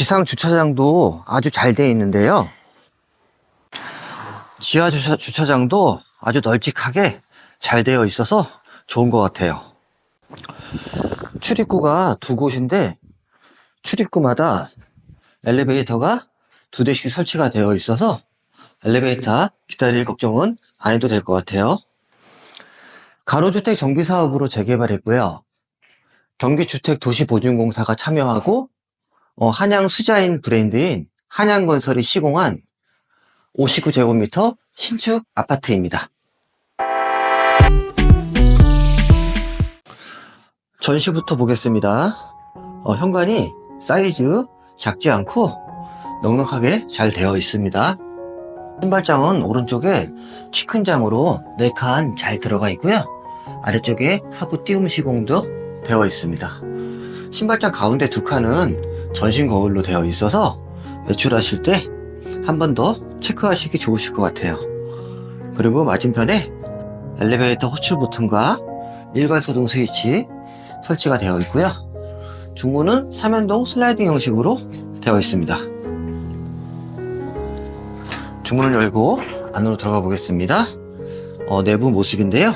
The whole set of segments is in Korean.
지상 주차장도 아주 잘 되어 있는데요. 지하 주차, 주차장도 아주 널찍하게 잘 되어 있어서 좋은 것 같아요. 출입구가 두 곳인데 출입구마다 엘리베이터가 두 대씩 설치가 되어 있어서 엘리베이터 기다릴 걱정은 안 해도 될 것 같아요. 가로주택 정비 사업으로 재개발했고요. 경기주택 도시보증공사가 참여하고 어, 한양 수자인 브랜드인 한양건설이 시공한 59제곱미터 신축 아파트입니다. 전시부터 보겠습니다. 어, 현관이 사이즈 작지 않고 넉넉하게 잘 되어 있습니다. 신발장은 오른쪽에 키 큰 장으로 4칸 잘 들어가 있고요. 아래쪽에 하부 띄움 시공도 되어 있습니다. 신발장 가운데 두 칸은 전신 거울로 되어 있어서 외출하실 때 한 번 더 체크하시기 좋으실 것 같아요. 그리고 맞은편에 엘리베이터 호출 버튼과 일괄 소등 스위치 설치가 되어 있고요. 중문은 3연동 슬라이딩 형식으로 되어 있습니다. 중문을 열고 안으로 들어가 보겠습니다. 어, 내부 모습인데요.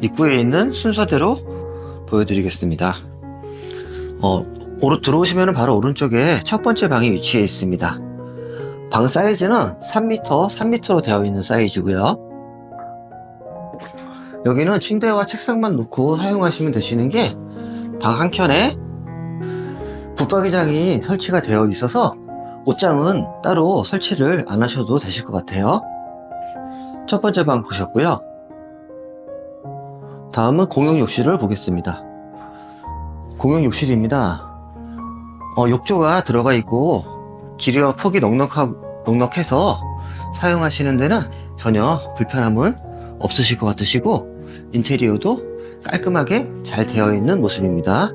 입구에 있는 순서대로 보여드리겠습니다. 어, 오르, 들어오시면 바로 오른쪽에 첫 번째 방이 위치해 있습니다. 방 사이즈는 3m, 3m로 되어 있는 사이즈고요. 여기는 침대와 책상만 놓고 사용하시면 되시는 게 방 한켠에 붙박이장이 설치가 되어 있어서 옷장은 따로 설치를 안 하셔도 되실 것 같아요. 첫 번째 방 보셨고요. 다음은 공용 욕실을 보겠습니다. 공용 욕실입니다. 어, 욕조가 들어가 있고 길이와 폭이 넉넉하, 넉넉해서 사용하시는 데는 전혀 불편함은 없으실 것 같으시고 인테리어도 깔끔하게 잘 되어 있는 모습입니다.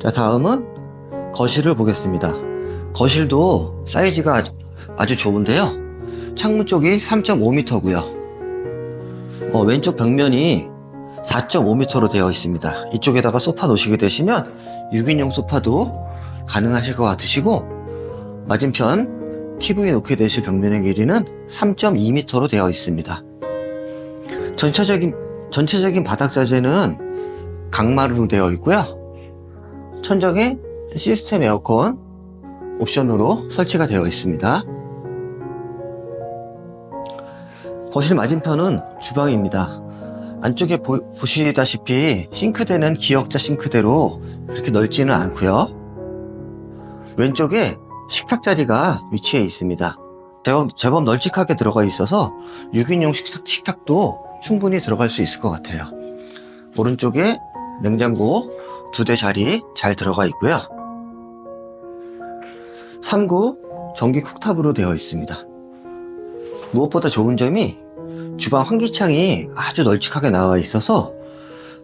자, 다음은 거실을 보겠습니다. 거실도 사이즈가 아주, 좋은데요. 창문 쪽이 3.5m고요. 어, 왼쪽 벽면이 4.5m로 되어 있습니다. 이쪽에다가 소파 놓으시게 되시면 6인용 소파도 가능하실 것 같으시고 맞은편 TV 놓게 되실 벽면의 길이는 3.2m로 되어 있습니다. 전체적인 전체적인 바닥 자재는 강마루로 되어 있고요. 천정에 시스템 에어컨 옵션으로 설치가 되어 있습니다. 거실 맞은편은 주방입니다. 안쪽에 보, 보시다시피 싱크대는 기역자 싱크대로 그렇게 넓지는 않고요. 왼쪽에 식탁 자리가 위치해 있습니다. 제법, 제법 널찍하게 들어가 있어서 6인용 식탁, 식탁도 충분히 들어갈 수 있을 것 같아요. 오른쪽에 냉장고 두 대 자리 잘 들어가 있고요. 3구 전기 쿡탑으로 되어 있습니다. 무엇보다 좋은 점이 주방 환기창이 아주 널찍하게 나와 있어서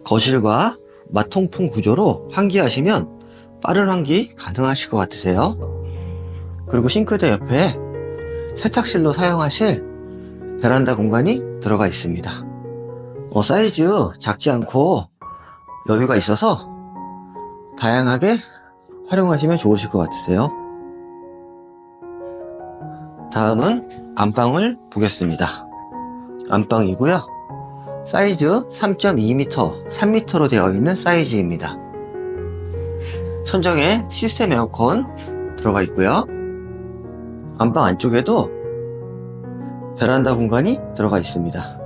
거실과 마통풍 구조로 환기하시면 빠른 환기 가능하실 것 같으세요. 그리고 싱크대 옆에 세탁실로 사용하실 베란다 공간이 들어가 있습니다. 어, 사이즈 작지 않고 여유가 있어서 다양하게 활용하시면 좋으실 것 같으세요. 다음은 안방을 보겠습니다. 안방이고요. 사이즈 3.2m, 3m로 되어 있는 사이즈입니다. 천정에 시스템 에어컨 들어가 있고요. 안방 안쪽에도 베란다 공간이 들어가 있습니다.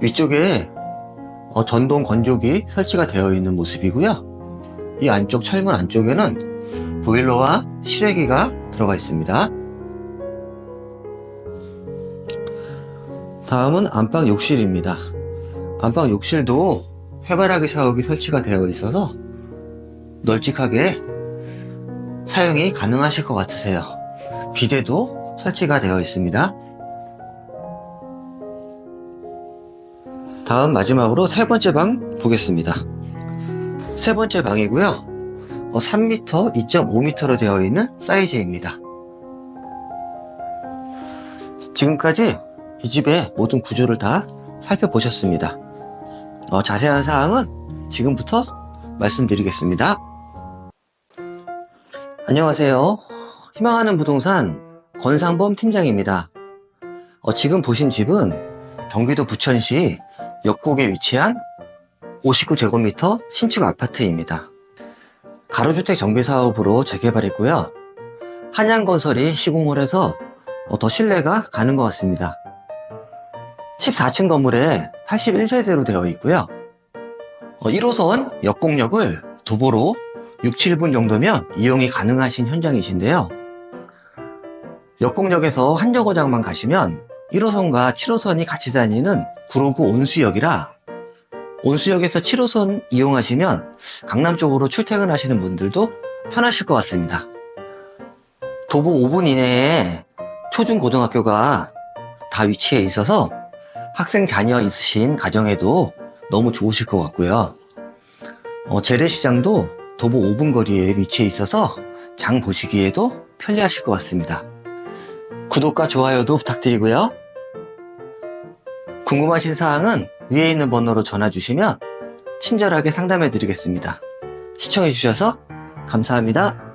위쪽에 어, 전동 건조기 설치가 되어 있는 모습이고요. 이 안쪽 철문 안쪽에는 보일러와 실외기가 들어가 있습니다. 다음은 안방 욕실입니다. 안방 욕실도 해바라기 샤워기 설치가 되어 있어서 널찍하게 사용이 가능하실 것 같으세요. 비데도 설치가 되어 있습니다. 다음 마지막으로 세 번째 방 보겠습니다. 세 번째 방이고요. 3m, 2.5m로 되어 있는 사이즈입니다. 지금까지 이 집의 모든 구조를 다 살펴보셨습니다. 어, 자세한 사항은 지금부터 말씀드리겠습니다. 안녕하세요. 희망하는 부동산 권상범 팀장입니다. 어, 지금 보신 집은 경기도 부천시 역곡에 위치한 59제곱미터 신축 아파트입니다. 가로주택 정비 사업으로 재개발했고요. 한양건설이 시공을 해서 어, 더 신뢰가 가는 것 같습니다. 14층 건물에 81세대로 되어 있고요. 1호선 역곡역을 도보로 6, 7분 정도면 이용이 가능하신 현장이신데요. 역곡역에서 한정거장만 가시면 1호선과 7호선이 같이 다니는 구로구 온수역이라 온수역에서 7호선 이용하시면 강남 쪽으로 출퇴근하시는 분들도 편하실 것 같습니다. 도보 5분 이내에 초중고등학교가 다 위치해 있어서 학생 자녀 있으신 가정에도 너무 좋으실 것 같고요. 어, 재래시장도 도보 5분 거리에 위치해 있어서 장 보시기에도 편리하실 것 같습니다. 구독과 좋아요도 부탁드리고요. 궁금하신 사항은 위에 있는 번호로 전화 주시면 친절하게 상담해 드리겠습니다. 시청해 주셔서 감사합니다.